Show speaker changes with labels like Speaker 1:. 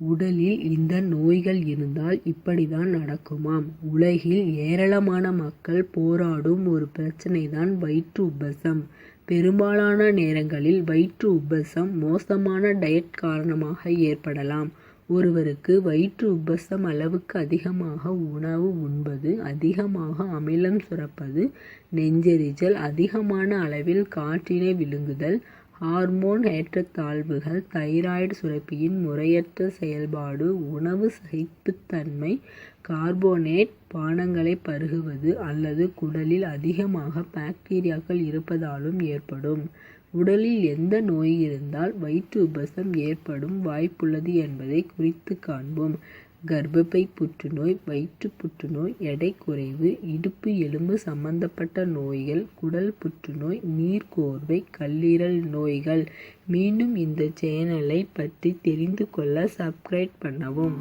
Speaker 1: உடலில் இந்த நோய்கள் இருந்தால் இப்படித்தான் நடக்குமாம். உலகில் ஏராளமான மக்கள் போராடும் ஒரு பிரச்னைதான் வயிற்று உப்பசம். பெரும்பாலான நேரங்களில் வயிற்று உப்பசம் மோசமான டயட் காரணமாக ஏற்படலாம். ஒருவருக்கு வயிற்று உப்பசம் அளவுக்கு அதிகமாக உணவு உண்பது அதிகமாக அமிலம் சுரப்பது நெஞ்செரிச்சல் அதிகமான அளவில் காற்றினை விழுங்குதல் ஹார்மோன் ஏற்றத்தாழ்வுகள் தைராய்டு சுரப்பியின் முறையற்ற செயல்பாடு உணவு சகிப்புத்தன்மை கார்போனேட் பானங்களை பருகுவது அல்லது குடலில் அதிகமாக பாக்டீரியாக்கள் இருப்பதாலும் ஏற்படும். உடலில் எந்த நோய் இருந்தால் வயிற்று உபசம் ஏற்படும் வாய்ப்புள்ளது என்பதை குறித்து காண்போம். கர்ப்பப்பை புற்றுநோய் வயிற்றுப் புற்றுநோய் எடை குறைவு இடுப்பு எலும்பு சம்பந்தப்பட்ட நோய்கள் குடல் புற்றுநோய் நீர்க்கோர்வை கல்லீரல் நோய்கள் மீண்டும் இந்த சேனலை பற்றி தெரிந்து கொள்ள சப்ஸ்கிரைப் பண்ணவும்.